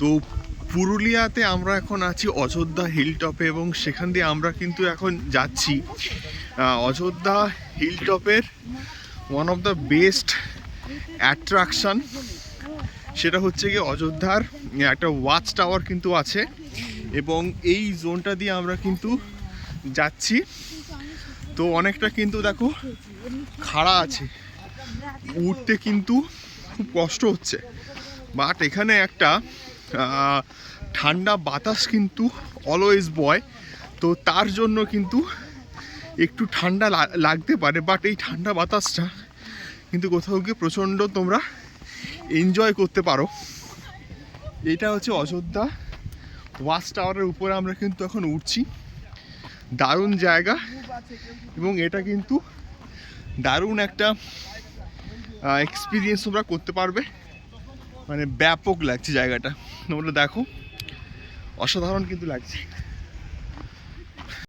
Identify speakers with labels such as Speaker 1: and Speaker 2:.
Speaker 1: তো পুরুলিয়াতে আমরা এখন আছি অযোধ্যা হিল টপে এবং সেখান দিয়ে আমরা কিন্তু এখন যাচ্ছি। অযোধ্যা হিল টপের one of the best attraction সেটা হচ্ছে কি অযোধ্যার একটা ওয়াচ টাওয়ার কিন্তু আছে এবং এই জোনটা দিয়ে আমরা কিন্তু যাচ্ছি। তো অনেকটা কিন্তু দেখো খাড়া আছে। উঠতে কিন্তু খুব কষ্ট হচ্ছে। বাট এখানে একটা ঠান্ডা বাতাস কিন্তু অলওয়েজ বয়। তো তার জন্য কিন্তু একটু ঠান্ডা লাগতে পারে বাট এই ঠান্ডা বাতাসটা কিন্তু কোথাও গিয়ে প্রচণ্ড তোমরা এনজয় করতে পারো। এটা হচ্ছে অযোধ্যা ওয়াচ টাওয়ারের উপরে আমরা কিন্তু এখন উঠছি। দারুণ জায়গা এবং এটা কিন্তু দারুণ একটা এক্সপিরিয়েন্স তোমরা করতে পারবে। মানে ব্যাপক লাগছে জায়গাটা। তোমরা দেখো অসাধারণ কিন্তু লাগছে।